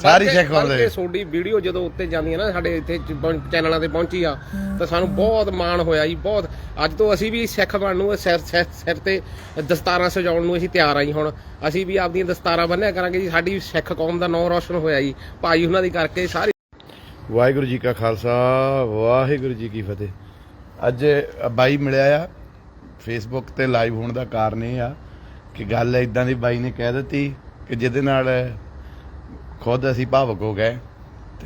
ਸਾਰੀ ਆਉਂਦੇ ਬਲਕਿ ਤੁਹਾਡੀ ਵੀਡੀਓ ਜਦੋਂ ਉੱਤੇ ਜਾਂਦੀ ਹੈ ਨਾ ਸਾਡੇ ਇੱਥੇ ਚੈਨਲਾਂ ਤੇ ਪਹੁੰਚੀ ਆ ਤਾਂ ਸਾਨੂੰ ਬਹੁਤ ਮਾਣ ਹੋਇਆ ਜੀ ਬਹੁਤ। ਅੱਜ ਤੋਂ ਅਸੀਂ ਵੀ ਸਿੱਖ ਬਣਨ ਨੂੰ ਸਿਰ ਸਿਰ ਤੇ ਦਸਤਾਰਾਂ ਸਜਾਉਣ ਨੂੰ ਅਸੀਂ ਤਿਆਰ ਆ ਜੀ ਹੁਣ। ਅਸੀਂ ਵੀ ਆਪਦੀਆਂ ਦਸਤਾਰਾਂ ਬੰਨਿਆ ਕਰਾਂਗੇ ਜੀ ਸਾਡੀ ਸਿੱਖ ਕੌਮ ਦਾ ਨਾਂ ਰੌਸ਼ਨ ਹੋਇਆ ਜੀ। ਭਾਈ ਉਹਨਾਂ ਦੀ ਕਰਕੇ ਸਾਰੀ ਵਾਹਿਗੁਰੂ ਜੀ ਕਾ ਖਾਲਸਾ ਵਾਹਿਗੁਰੂ ਜੀ ਕੀ ਫਤਿਹ। ਅੱਜ ਬਾਈ ਮਿਲਿਆ ਆ ਫੇਸਬੁੱਕ ਤੇ ਲਾਈਵ ਹੋਣ ਦਾ ਕਾਰਨ ਇਹ ਆ ਕਿ ਗੱਲ ਇਦਾਂ ਦੀ ਬਾਈ ਨੇ ਕਹਿ ਦਿੱਤੀ ਕਿ ਜਿਹਦੇ ਨਾਲ ਖੁਦ ਅਸੀਂ ਭਾਵਕ ਹੋ ਗਏ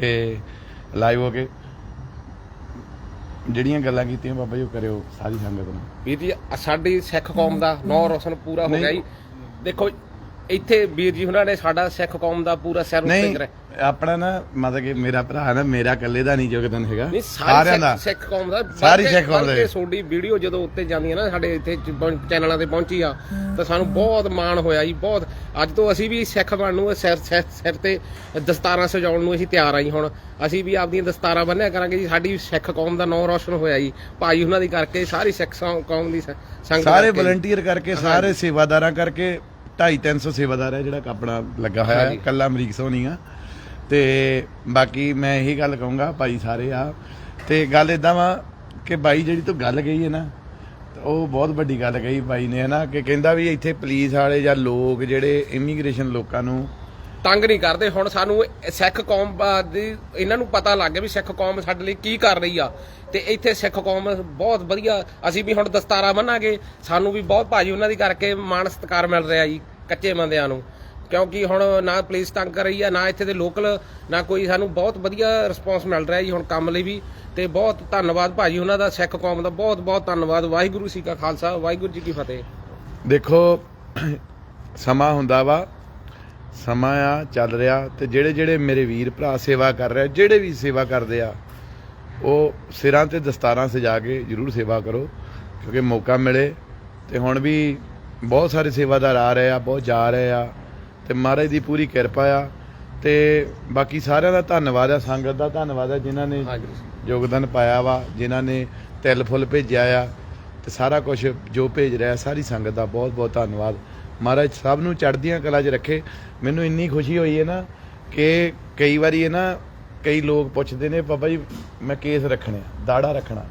ਤੇ ਲਾਈਵ ਹੋ ਕੇ ਜਿਹੜੀਆਂ ਗੱਲਾਂ ਕੀਤੀਆਂ ਬਾਬਾ ਜੀ ਉਹ ਕਰਿਓ ਸਾਰੀ ਸੰਗਤ ਨੂੰ ਵੀਰ ਜੀ ਸਾਡੀ ਸਿੱਖ ਕੌਮ ਦਾ ਨਾਂ ਰੌਸ਼ਨ ਪੂਰਾ ਹੋ। ਗਿਆ ਜੀ ਦੇਖੋ ਇੱਥੇ ਵੀਰ ਜੀ ਉਹਨਾਂ ਨੇ ਸਾਡਾ ਸਿੱਖ ਕੌਮ ਦਾ ਪੂਰਾ ਸਿਰ ਉੱਤੇ ਨਹੀਂ ਕਰਿਆ। ਆਪਣਾ ਨਾ ਮਤਲਬ ਕਿ ਮੇਰਾ ਭਰਾ ਨਾ ਮੇਰਾ ਇਕੱਲੇ ਦਾ ਨਹੀਂ ਯੋਗਦਾਨ ਹੈਗਾ। ਨਹੀਂ ਸਾਰਿਆਂ ਸਾਰੀ ਦਾ। ਸਿੱਖ ਕੌਮ ਦਾ। ਸਾਰੀ ਸਿੱਖ ਕੌਮ ਦਾ। ਤੁਹਾਡੀ ਵੀਡੀਓ ਜਦੋਂ ਉੱਤੇ ਜਾਂਦੀ ਹੈ ਨਾ ਸਾਡੇ ਇੱਥੇ ਚ- ਚੈਨਲਾਂ ਤੇ ਪਹੁੰਚੀ ਆ ਤਾਂ ਸਾਨੂੰ ਬਹੁਤ ਮਾਣ ਹੋਇਆ ਜੀ ਬਹੁਤ। ਅੱਜ ਤੋਂ ਅਸੀਂ ਵੀ ਸਿੱਖ ਬਣਨ ਨੂੰ ਸਿਰ ਸਿਰ ਸਿਰ ਤੇ ਦਸਤਾਰਾਂ ਸਜਾਉਣ ਨੂੰ ਅਸੀਂ ਤਿਆਰ ਆ ਜੀ ਹੁਣ। ਅਸੀਂ ਵੀ ਆਪਦੀਆਂ ਦਸਤਾਰਾਂ ਬੰਨਿਆ ਕਰਾਂਗੇ ਜੀ ਸਾਡੀ ਸਿੱਖ ਕੌਮ ਦਾ ਨਾਂ ਰੌਸ਼ਨ ਹੋਇਆ ਜੀ। ਭਾਈ ਉਹਨਾਂ ਦੀ ਕਰਕੇ ਸਾਰੀ ਸਿੱਖ ਸੌ- ਕੌਮ ਦੀ ਸ- ਸੰਗਤ ਸਾਰੇ ਕਰਕੇ। ਵਲੰਟੀਅਰ ਕਰਕੇ ਸਾਰੇ ਸੇਵਾਦਾਰਾਂ ਕਰਕੇ 2.5 300 ਸੇਵਾਦਾਰ ਹੈ ਜਿਹੜਾ ਆਪਣਾ ਲੱਗਾ ਹੋਇਆ ਹੈ। ਕੱਲਾ ਅਮਰੀਕ ਸੋਨੀ ਆ। ਤੇ ਬਾਕੀ ਮੈਂ ਇਹੀ ਗੱਲ ਕਹੂੰਗਾ ਭਾਈ ਸਾਰੇ ਆ। ਤੇ ਗੱਲ ਇਦਾਂ ਵਾ ਕਿ ਬਾਈ ਜਿਹੜੀ ਤੂੰ ਗੱਲ ਕਹੀ ਹੈ ਨਾ ਉਹ ਬਹੁਤ ਵੱਡੀ ਗੱਲ ਕਹੀ ਬਾਈ ਨੇ ਹਨਾ ਕਿ ਕਹਿੰਦਾ ਵੀ ਇੱਥੇ ਪੁਲਿਸ ਵਾਲੇ ਜਾਂ ਲੋਕ ਜਿਹੜੇ ਇਮੀਗ੍ਰੇਸ਼ਨ ਲੋਕਾਂ ਨੂੰ ਤੰਗ ਨਹੀਂ ਕਰਦੇ। ਹੁਣ ਸਾਨੂੰ ਸਿੱਖ ਕੌਮ ਦੀ ਇਹਨਾਂ ਨੂੰ ਪਤਾ ਲੱਗ ਗਿਆ ਵੀ ਸਿੱਖ ਕੌਮ ਸਾਡੇ ਲਈ ਕੀ ਕਰ ਰਹੀ ਆ। ਤੇ ਇੱਥੇ ਸਿੱਖ ਕੌਮ ਬਹੁਤ ਵਧੀਆ, ਅਸੀਂ ਵੀ ਹੁਣ ਦਸਤਾਰਾ ਬੰਨਾਂਗੇ। ਸਾਨੂੰ ਵੀ ਬਹੁਤ ਭਾਜੀ ਉਹਨਾਂ ਦੀ ਕਰਕੇ ਮਾਣ ਸਤਿਕਾਰ ਮਿਲ ਰਿਹਾ ਜੀ, ਕੱਚੇ ਬੰਦਿਆਂ ਨੂੰ। ਕਿਉਂਕਿ ਹੁਣ ਨਾ ਪੁਲਿਸ ਤੰਗ ਕਰ ਰਹੀ ਆ, ਨਾ ਇੱਥੇ ਦੇ ਲੋਕਲ, ਨਾ ਕੋਈ ਸਾਨੂੰ ਬਹੁਤ ਵਧੀਆ ਰਿਸਪੌਂਸ ਮਿਲ ਰਿਹਾ ਜੀ ਹੁਣ ਕੰਮ ਲਈ ਵੀ। ਤੇ ਬਹੁਤ ਧੰਨਵਾਦ ਭਾਜੀ ਉਹਨਾਂ ਦਾ, ਸਿੱਖ ਕੌਮ ਦਾ ਬਹੁਤ ਬਹੁਤ ਧੰਨਵਾਦ। ਵਾਹਿਗੁਰੂ ਜੀ ਕਾ ਖਾਲਸਾ, ਵਾਹਿਗੁਰੂ ਜੀ ਕੀ ਫਤਿਹ। ਦੇਖੋ, ਸਮਾਂ ਹੁੰਦਾ ਵਾ ਸਮਾਂ ਆ ਚੱਲ ਰਿਹਾ ਤੇ ਜਿਹੜੇ ਜਿਹੜੇ ਮੇਰੇ ਵੀਰ ਭਰਾ ਸੇਵਾ ਕਰ ਰਹੇ ਜਿਹੜੇ ਵੀ ਸੇਵਾ ਕਰਦੇ ਆ ਉਹ ਸਿਰਾਂ ਤੇ ਦਸਤਾਰਾਂ ਸਜਾ ਕੇ ਜਰੂਰ ਸੇਵਾ ਕਰੋ ਕਿਉਂਕਿ ਮੌਕਾ ਮਿਲੇ ਤੇ ਹੁਣ ਵੀ ਬਹੁਤ ਸਾਰੇ ਸੇਵਾਦਾਰ ਆ ਰਹੇ ਆ ਬਹੁਤ ਜਾ ਰਹੇ ਆ ਤੇ ਮਹਾਰਾਜ ਦੀ ਪੂਰੀ ਕਿਰਪਾ ਆ ਤੇ ਬਾਕੀ ਸਾਰਿਆਂ ਦਾ ਧੰਨਵਾਦ ਆ ਸੰਗਤ ਦਾ ਧੰਨਵਾਦ ਆ ਜਿਨ੍ਹਾਂ ਨੇ ਯੋਗਦਾਨ ਪਾਇਆ ਵਾ ਜਿਨ੍ਹਾਂ ਨੇ ਤਿਲ ਫੁੱਲ ਭੇਜਿਆ ਆ ਤੇ ਸਾਰਾ ਕੁਝ ਜੋ ਭੇਜ ਰਿਹਾ ਸਾਰੀ ਸੰਗਤ ਦਾ ਬਹੁਤ ਬਹੁਤ ਧੰਨਵਾਦ। ਮਹਾਰਾਜ ਸਭ ਨੂੰ ਚੜ੍ਹਦੀਆਂ ਕਲਾ 'ਚ ਰੱਖੇ। ਮੈਨੂੰ ਇੰਨੀ ਖੁਸ਼ੀ ਹੋਈ ਹੈ ਨਾ ਕਿ ਕਈ ਵਾਰੀ ਹੈ ਨਾ ਕਈ ਲੋਕ ਪੁੱਛਦੇ ਨੇ, ਬਾਬਾ ਜੀ, ਮੈਂ ਕੇਸ ਰੱਖਣੇ ਆ ਦਾੜਾ ਰੱਖਣਾ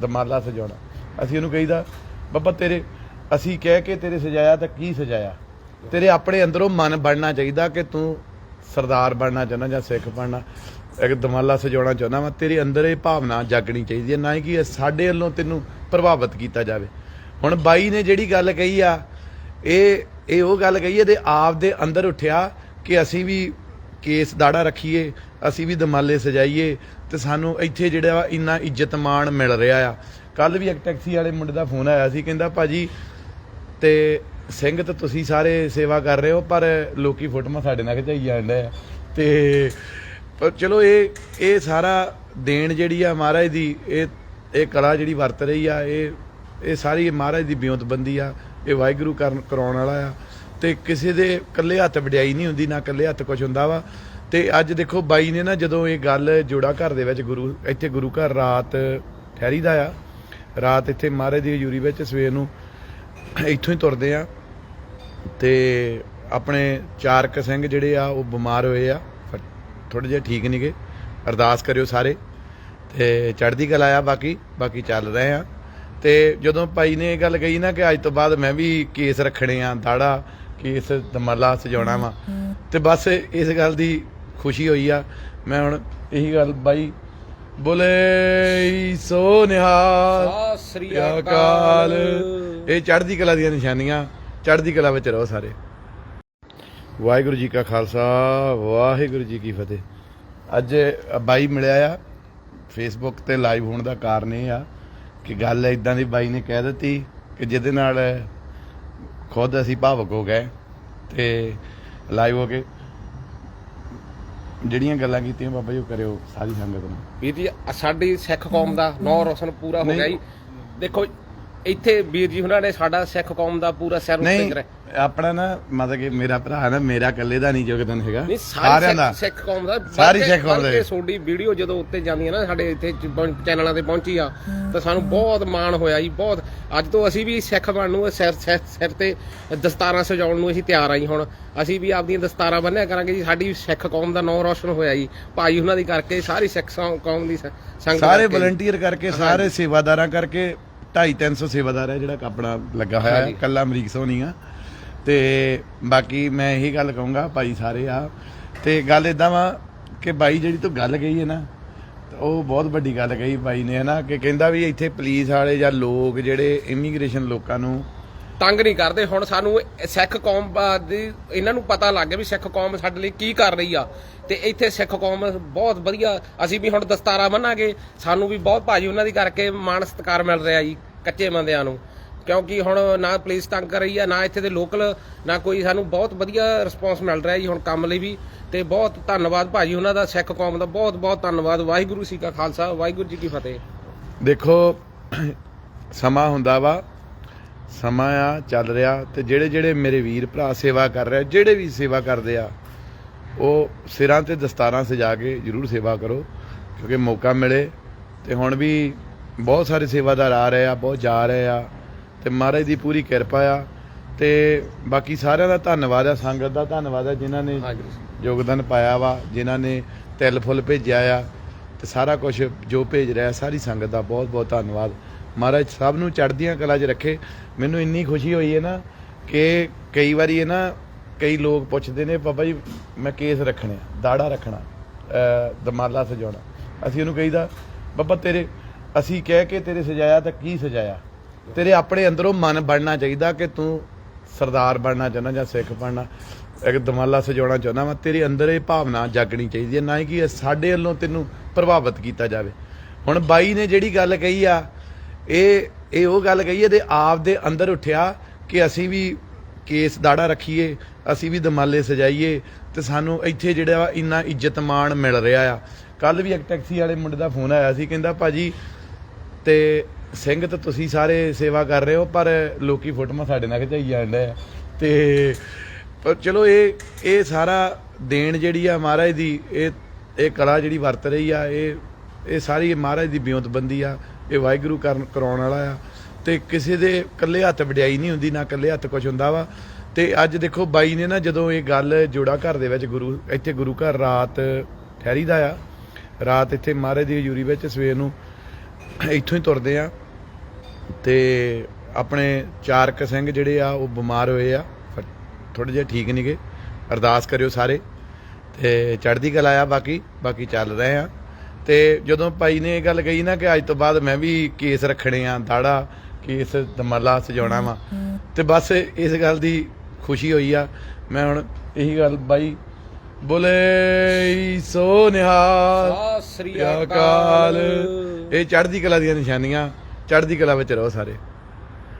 ਦਮਾਲਾ ਸਜਾਉਣਾ। ਅਸੀਂ ਉਹਨੂੰ ਕਹੀਦਾ, ਬਾਬਾ, ਤੇਰੇ, ਅਸੀਂ ਕਹਿ ਕੇ ਤੇਰੇ ਸਜਾਇਆ ਤਾਂ ਕੀ ਸਜਾਇਆ? ਤੇਰੇ ਆਪਣੇ ਅੰਦਰੋਂ ਮਨ ਬਣਨਾ ਚਾਹੀਦਾ ਕਿ ਤੂੰ ਸਰਦਾਰ ਬਣਨਾ ਚਾਹੁੰਦਾ ਜਾਂ ਸਿੱਖ ਬਣਨਾ। ਇੱਕ ਦਮਾਲਾ ਸਜਾਉਣਾ ਚਾਹੁੰਦਾ ਵਾ, ਤੇਰੇ ਅੰਦਰ ਇਹ ਭਾਵਨਾ ਜਾਗਣੀ ਚਾਹੀਦੀ ਹੈ, ਨਾ ਹੀ ਕਿ ਸਾਡੇ ਵੱਲੋਂ ਤੈਨੂੰ ਪ੍ਰਭਾਵਿਤ ਕੀਤਾ ਜਾਵੇ। ਹੁਣ ਬਾਈ ਨੇ ਜਿਹੜੀ ਗੱਲ ਕਹੀ ਆ ਇਹ ਇਹ ਉਹ ਗੱਲ ਕਹੀ ਇਹਦੇ ਆਪ ਦੇ ਅੰਦਰ ਉੱਠਿਆ ਕਿ ਅਸੀਂ ਵੀ ਕੇਸ ਦਾੜਾ ਰੱਖੀਏ, ਅਸੀਂ ਵੀ ਦਮਾਲੇ ਸਜਾਈਏ ਤੇ ਸਾਨੂੰ ਇੱਥੇ ਜਿਹੜਾ ਵਾ ਇੰਨਾ ਇੱਜ਼ਤ ਮਾਣ ਮਿਲ ਰਿਹਾ ਆ। ਕੱਲ ਵੀ ਇੱਕ ਟੈਕਸੀ ਵਾਲੇ ਮੁੰਡੇ ਦਾ ਫੋਨ ਆਇਆ ਸੀ, ਕਹਿੰਦਾ ਭਾਜੀ, ਤੇ ਸਿੰਘ ਤਾਂ ਤੁਸੀਂ ਸਾਰੇ ਸੇਵਾ ਕਰ ਰਹੇ ਹੋ, ਪਰ ਲੋਕੀ ਫੋਟੋਆਂ ਸਾਡੇ ਨਾਲ ਖਿਚਾਈ ਜਾਂਦੇ ਆ। ਤੇ ਪਰ ਚਲੋ ਇਹ ਇਹ ਸਾਰਾ ਦੇਣ ਜਿਹੜੀ ਆ ਮਹਾਰਾਜ ਦੀ, ਇਹ ਇਹ ਕਲਾ ਜਿਹੜੀ ਵਰਤ ਰਹੀ ਆ, ਇਹ ਇਹ ਸਾਰੀ ਮਹਾਰਾਜ ਦੀ ਬਿਉਂਤਬੰਦੀ ਆ। ਇਹ ਵਾਹਿਗੁਰੂ ਕਰਨ ਕਰਾਉਣ ਵਾਲਾ ਆ। ਤੇ ਕਿਸੇ ਦੇ ਇਕੱਲੇ ਹੱਥ ਵਡਿਆਈ ਨਹੀਂ ਹੁੰਦੀ, ਨਾ ਇਕੱਲੇ ਹੱਥ ਕੁਝ ਹੁੰਦਾ ਵਾ। ਤੇ ਅੱਜ ਦੇਖੋ, ਬਾਈ ਨੇ ਨਾ ਜਦੋਂ ਇਹ ਗੱਲ ਜੋੜਾ ਘਰ ਦੇ ਵਿੱਚ ਗੁਰੂ ਇੱਥੇ ਗੁਰੂ ਘਰ ਰਾਤ ਠਹਿਰੀਦਾ ਆ। ਰਾਤ ਇੱਥੇ ਮਹਾਰਾਜ ਦੀ ਹਜ਼ੂਰੀ ਵਿੱਚ ਸਵੇਰ ਨੂੰ ਇੱਥੋਂ ਹੀ ਤੁਰਦੇ ਆ। ਤੇ ਆਪਣੇ ਚਾਰਕ ਸਿੰਘ ਜਿਹੜੇ ਆ, ਉਹ ਬਿਮਾਰ ਹੋਏ ਆ। ਥੋੜੇ ਜਿਹਾ ਠੀਕ ਨਹੀਂਗੇ ਅਰਦਾਸ ਕਰਿਓ ਸਾਰੇ। ਤੇ ਚੜ੍ਹਦੀ ਕਲਾ ਆ ਬਾਕੀ। ਬਾਕੀ ਚੱਲ ਰਹੇ ਆ। ਤੇ ਜਦੋਂ ਭਾਈ ਨੇ ਇਹ ਗੱਲ ਕਹੀ ਨਾ ਕਿ ਅੱਜ ਤੋਂ ਬਾਅਦ ਮੈਂ ਵੀ ਕੇਸ ਰੱਖਣੇ ਆ ਦਾੜਾ ਕੇਸ ਦਮਾਲਾ ਸਜਾਉਣਾ ਵਾ। ਤੇ ਬਸ ਇਸ ਗੱਲ ਦੀ ਖੁਸ਼ੀ ਹੋਈ ਆ। ਮੈਂ ਹੁਣ ਇਹੀ ਗੱਲ ਬਾਈ ਬੋਲੇ ਸੋ ਨਿਹਾਲ ਸ੍ਰੀ ਅਕਾਲ। ਅਕਾਲ ਇਹ ਚੜ੍ਹਦੀ ਕਲਾ ਦੀਆਂ ਨਿਸ਼ਾਨੀਆਂ ਚੜ੍ਹਦੀ ਕਲਾ ਵਿੱਚ ਰਹੋ ਸਾਰੇ। ਵਾਹਿਗੁਰੂ ਜੀ ਕਾ ਖਾਲਸਾ ਵਾਹਿਗੁਰੂ ਜੀ ਕੀ ਫਤਿਹ। ਅੱਜ ਬਾਈ ਮਿਲਿਆ ਆ ਫੇਸਬੁੱਕ ਤੇ ਲਾਈਵ ਹੋਣ ਦਾ ਕਾਰਨ ਇਹ ਆ ਕਿ ਗੱਲ ਇਦਾਂ ਦੀ ਬਾਈ ਨੇ ਕਹਿ ਦਿੱਤੀ ਕਿ ਜਿਹਦੇ ਨਾਲ ਖੁਦ ਅਸੀਂ ਭਾਵਕ ਹੋ ਗਏ ਤੇ ਲਾਈਵ ਹੋ ਕੇ ਜਿਹੜੀਆਂ ਗੱਲਾਂ ਕੀਤੀਆਂ ਬਾਬਾ ਜੀ ਉਹ ਕਰਿਓ ਸਾਰੀ ਸੰਗਤ ਨੂੰ ਵੀਰ ਜੀ ਸਾਡੀ ਸਿੱਖ ਕੌਮ ਦਾ ਨਾਂ ਰੌਸ਼ਨ ਪੂਰਾ ਹੋ। ਗਿਆ ਜੀ ਦੇਖੋ ਇੱਥੇ ਵੀਰ ਜੀ ਉਹਨਾਂ ਨੇ ਸਾਡਾ ਸਿੱਖ ਕੌਮ ਦਾ ਪੂਰਾ ਸਿਰ ਉੱਤੇ ਨਹੀਂ ਕਰਿਆ। ਆਪਣਾ ਨਾ ਮਤਲਬ ਕਿ ਮੇਰਾ ਭਰਾ ਨਾ ਮੇਰਾ ਇਕੱਲੇ ਦਾ ਨਹੀਂ ਯੋਗਦਾਨ ਹੈਗਾ। ਨਹੀਂ ਸਾਰਿਆਂ ਸਾਰੀ ਦਾ। ਸਿੱਖ ਕੌਮ ਦਾ। ਸਾਰੀ ਬਲਕਿ- ਸਿੱਖ ਕੌਮ ਦਾ। ਬਲਕਿ ਤੁਹਾਡੀ ਵੀਡੀਓ ਜਦੋਂ ਉੱਤੇ ਜਾਂਦੀ ਹੈ ਨਾ ਸਾਡੇ ਇੱਥੇ ਚ- ਚੈਨਲਾਂ ਤੇ ਪਹੁੰਚੀ ਆ ਤਾਂ ਸਾਨੂੰ ਬਹੁਤ ਮਾਣ ਹੋਇਆ ਜੀ ਬਹੁਤ। ਅੱਜ ਤੋਂ ਅਸੀਂ ਵੀ ਸਿੱਖ ਬਣਨ ਨੂੰ ਸਿਰ ਸਿਰ ਸਿਰ ਤੇ ਦਸਤਾਰਾਂ ਸਜਾਉਣ ਨੂੰ ਅਸੀਂ ਤਿਆਰ ਆ ਜੀ ਹੁਣ। ਅਸੀਂ ਵੀ ਆਪਦੀਆਂ ਦਸਤਾਰਾਂ ਬੰਨਿਆ ਕਰਾਂਗੇ ਜੀ ਸਾਡੀ ਸਿੱਖ ਕੌਮ ਦਾ ਨਾਂ ਰੋਸ਼ਨ ਹੋਇਆ ਜੀ। ਭਾਈ ਉਹਨਾਂ ਦੀ ਕਰਕੇ ਸਾਰੀ ਸਿੱਖ ਸੌ- ਕੌਮ ਦੀ ਸ- ਸੰਗਤ ਸਾਰੇ ਕਰਕੇ। ਵਲੰਟੀਅਰ ਕਰਕੇ ਸਾਰੇ ਸੇਵਾਦਾਰਾਂ ਕਰਕੇ 2.5 300 ਸੇਵਾਦਾਰ ਹੈ ਜਿਹੜਾ ਆਪਣਾ ਲੱਗਾ ਹੋਇਆ ਹੈ। ਕੱਲਾ ਅਮਰੀਕ ਸੋਨੀ ਆ। ਤੇ ਬਾਕੀ ਮੈਂ ਇਹੀ ਗੱਲ ਕਹੂੰਗਾ ਭਾਈ ਸਾਰੇ ਆ। ਤੇ ਗੱਲ ਇਦਾਂ ਵਾ ਕਿ ਬਾਈ ਜਿਹੜੀ ਤੂੰ ਗੱਲ ਕਹੀ ਹੈ ਨਾ ਉਹ ਬਹੁਤ ਵੱਡੀ ਗੱਲ ਕਹੀ ਬਾਈ ਨੇ ਹਨਾ ਕਿ ਕਹਿੰਦਾ ਵੀ ਇੱਥੇ ਪੁਲਿਸ ਵਾਲੇ ਜਾਂ ਲੋਕ ਜਿਹੜੇ ਇਮੀਗ੍ਰੇਸ਼ਨ ਲੋਕਾਂ ਨੂੰ ਤੰਗ ਨਹੀਂ ਕਰਦੇ। ਹੁਣ ਸਾਨੂੰ ਸਿੱਖ ਕੌਮ ਦੀ ਇਹਨਾਂ ਨੂੰ ਪਤਾ ਲੱਗ ਗਿਆ ਵੀ ਸਿੱਖ ਕੌਮ ਸਾਡੇ ਲਈ ਕੀ ਕਰ ਰਹੀ ਆ। ਤੇ ਇੱਥੇ ਸਿੱਖ ਕੌਮ ਬਹੁਤ ਵਧੀਆ। ਅਸੀਂ ਵੀ ਹੁਣ ਦਸਤਾਰਾ ਬੰਨਾਂਗੇ। ਸਾਨੂੰ ਵੀ ਬਹੁਤ ਭਾਜੀ ਉਹਨਾਂ ਦੀ ਕਰਕੇ ਮਾਣ ਸਤਿਕਾਰ ਮਿਲ ਰਿਹਾ ਜੀ, ਕੱਚੇ ਬੰਦਿਆਂ ਨੂੰ। ਕਿਉਂਕਿ ਹੁਣ ਨਾ ਪੁਲਿਸ ਤੰਗ ਕਰ ਰਹੀ ਆ, ਨਾ ਇੱਥੇ ਦੇ ਲੋਕਲ, ਨਾ ਕੋਈ ਸਾਨੂੰ ਬਹੁਤ ਵਧੀਆ ਰਿਸਪੌਂਸ ਮਿਲ ਰਿਹਾ ਜੀ ਹੁਣ ਕੰਮ ਲਈ ਵੀ। ਤੇ ਬਹੁਤ ਧੰਨਵਾਦ ਭਾਜੀ ਉਹਨਾਂ ਦਾ, ਸਿੱਖ ਕੌਮ ਦਾ ਬਹੁਤ ਬਹੁਤ ਧੰਨਵਾਦ। ਵਾਹਿਗੁਰੂ ਜੀ ਕਾ ਖਾਲਸਾ, ਵਾਹਿਗੁਰੂ ਜੀ ਕੀ ਫਤਿਹ। ਦੇਖੋ, ਸਮਾਂ ਹੁੰਦਾ ਵਾ। ਸਮਾਂ ਆ ਚੱਲ ਰਿਹਾ ਤੇ ਜਿਹੜੇ ਜਿਹੜੇ ਮੇਰੇ ਵੀਰ ਭਰਾ ਸੇਵਾ ਕਰ ਰਹੇ ਜਿਹੜੇ ਵੀ ਸੇਵਾ ਕਰਦੇ ਆ ਉਹ ਸਿਰਾਂ ਤੇ ਦਸਤਾਰਾਂ ਸਜਾ ਕੇ ਜਰੂਰ ਸੇਵਾ ਕਰੋ ਕਿਉਂਕਿ ਮੌਕਾ ਮਿਲੇ ਤੇ ਹੁਣ ਵੀ ਬਹੁਤ ਸਾਰੇ ਸੇਵਾਦਾਰ ਆ ਰਹੇ ਆ ਬਹੁਤ ਜਾ ਰਹੇ ਆ ਤੇ ਮਹਾਰਾਜ ਦੀ ਪੂਰੀ ਕਿਰਪਾ ਆ ਤੇ ਬਾਕੀ ਸਾਰਿਆਂ ਦਾ ਧੰਨਵਾਦ ਆ ਸੰਗਤ ਦਾ ਧੰਨਵਾਦ ਆ ਜਿਨ੍ਹਾਂ ਨੇ ਯੋਗਦਾਨ ਪਾਇਆ ਵਾ ਜਿਨ੍ਹਾਂ ਨੇ ਤਿਲ ਫੁੱਲ ਭੇਜਿਆ ਆ ਤੇ ਸਾਰਾ ਕੁਝ ਜੋ ਭੇਜ ਰਿਹਾ ਸਾਰੀ ਸੰਗਤ ਦਾ ਬਹੁਤ ਬਹੁਤ ਧੰਨਵਾਦ। ਮਹਾਰਾਜ ਸਭ ਨੂੰ ਚੜ੍ਹਦੀਆਂ ਕਲਾ 'ਚ ਰੱਖੇ। ਮੈਨੂੰ ਇੰਨੀ ਖੁਸ਼ੀ ਹੋਈ ਹੈ ਨਾ ਕਿ ਕਈ ਵਾਰੀ ਇਹ ਨਾ ਕਈ ਲੋਕ ਪੁੱਛਦੇ ਨੇ, ਬਾਬਾ ਜੀ, ਮੈਂ ਕੇਸ ਰੱਖਣੇ ਆ ਦਾੜਾ ਰੱਖਣਾ ਦਮਾਲਾ ਸਜਾਉਣਾ। ਅਸੀਂ ਉਹਨੂੰ ਕਹੀਦਾ, ਬਾਬਾ, ਤੇਰੇ, ਅਸੀਂ ਕਹਿ ਕੇ ਤੇਰੇ ਸਜਾਇਆ ਤਾਂ ਕੀ ਸਜਾਇਆ? ਤੇਰੇ ਆਪਣੇ ਅੰਦਰੋਂ ਮਨ ਬਣਨਾ ਚਾਹੀਦਾ ਕਿ ਤੂੰ ਸਰਦਾਰ ਬਣਨਾ ਚਾਹੁੰਦਾ ਜਾਂ ਸਿੱਖ ਬਣਨਾ। ਇੱਕ ਦਮਾਲਾ ਸਜਾਉਣਾ ਚਾਹੁੰਦਾ ਵਾ, ਤੇਰੇ ਅੰਦਰ ਇਹ ਭਾਵਨਾ ਜਾਗਣੀ ਚਾਹੀਦੀ ਹੈ, ਨਾ ਕਿ ਸਾਡੇ ਵੱਲੋਂ ਤੈਨੂੰ ਪ੍ਰਭਾਵਿਤ ਕੀਤਾ ਜਾਵੇ। ਹੁਣ ਬਾਈ ਨੇ ਜਿਹੜੀ ਗੱਲ ਕਹੀ ਆ ਇਹ ਇਹ ਉਹ ਗੱਲ ਕਹੀ ਇਹਦੇ ਆਪ ਦੇ ਅੰਦਰ ਉੱਠਿਆ ਕਿ ਅਸੀਂ ਵੀ ਕੇਸ ਦਾੜਾ ਰੱਖੀਏ, ਅਸੀਂ ਵੀ ਦਮਾਲੇ ਸਜਾਈਏ ਤੇ ਸਾਨੂੰ ਇੱਥੇ ਜਿਹੜਾ ਵਾ ਇੰਨਾ ਇੱਜ਼ਤ ਮਾਣ ਮਿਲ ਰਿਹਾ ਆ। ਕੱਲ ਵੀ ਇੱਕ ਟੈਕਸੀ ਵਾਲੇ ਮੁੰਡੇ ਦਾ ਫੋਨ ਆਇਆ ਸੀ, ਕਹਿੰਦਾ ਭਾਜੀ, ਤੇ ਸਿੰਘ ਤਾਂ ਤੁਸੀਂ ਸਾਰੇ ਸੇਵਾ ਕਰ ਰਹੇ ਹੋ, ਪਰ ਲੋਕੀ ਫੋਟੋਆਂ ਸਾਡੇ ਨਾਲ ਖਿਚਾਈ ਜਾਂਦੇ ਆ। ਤੇ ਪਰ ਚਲੋ ਇਹ ਇਹ ਸਾਰਾ ਦੇਣ ਜਿਹੜੀ ਆ ਮਹਾਰਾਜ ਦੀ, ਇਹ ਇਹ ਕਲਾ ਜਿਹੜੀ ਵਰਤ ਰਹੀ ਆ, ਇਹ ਇਹ ਸਾਰੀ ਮਹਾਰਾਜ ਦੀ ਬਿਉਂਤਬੰਦੀ ਆ। ਇਹ ਵਾਹਿਗੁਰੂ ਕਰਨ ਕਰਾਉਣ ਵਾਲਾ ਆ। ਤੇ ਕਿਸੇ ਦੇ ਇਕੱਲੇ ਹੱਥ ਵਡਿਆਈ ਨਹੀਂ ਹੁੰਦੀ, ਨਾ ਇਕੱਲੇ ਹੱਥ ਕੁਝ ਹੁੰਦਾ ਵਾ। ਤੇ ਅੱਜ ਦੇਖੋ ਬਾਈ ਨੇ ਨਾ ਜਦੋਂ ਇਹ ਗੱਲ ਜੋੜਾ ਘਰ ਦੇ ਵਿੱਚ ਗੁਰੂ, ਇੱਥੇ ਗੁਰੂ ਘਰ ਰਾਤ ਠਹਿਰੀਦਾ ਆ। ਰਾਤ ਇੱਥੇ ਮਹਾਰਾਜ ਦੀ ਹਜ਼ੂਰੀ ਵਿੱਚ ਸਵੇਰ ਨੂੰ ਇੱਥੋਂ ਹੀ ਤੁਰਦੇ ਆ। ਤੇ ਆਪਣੇ ਚਾਰਕ ਸਿੰਘ ਜਿਹੜੇ ਆ, ਉਹ ਬਿਮਾਰ ਹੋਏ ਆ। ਥੋੜੇ ਜਿਹਾ ਠੀਕ ਨਹੀਂਗੇ ਅਰਦਾਸ ਕਰਿਓ ਸਾਰੇ। ਤੇ ਚੜ੍ਹਦੀ ਕਲਾ ਆ ਬਾਕੀ ਬਾਕੀ ਚੱਲ ਰਹੇ ਆ। ਤੇ ਜਦੋਂ ਭਾਈ ਨੇ ਇਹ ਗੱਲ ਕਹੀ ਨਾ ਕਿ ਅੱਜ ਤੋਂ ਬਾਅਦ ਮੈਂ ਵੀ ਕੇਸ ਰੱਖਣੇ ਆ ਦਾੜਾ ਕੇਸ ਦਮਾਲਾ ਸਜਾਉਣਾ ਵਾ। ਤੇ ਬਸ ਇਸ ਗੱਲ ਦੀ ਖੁਸ਼ੀ ਹੋਈ ਆ। ਮੈਂ ਹੁਣ ਇਹੀ ਗੱਲ ਬਾਈ ਬੋਲੇ ਸੋ ਨਿਹਾਲ ਸ੍ਰੀ ਅਕਾਲ। ਅਕਾਲ ਇਹ ਚੜ੍ਹਦੀ ਕਲਾ ਦੀਆਂ ਨਿਸ਼ਾਨੀਆਂ ਚੜ੍ਹਦੀ ਕਲਾ ਵਿੱਚ ਰਹੋ ਸਾਰੇ।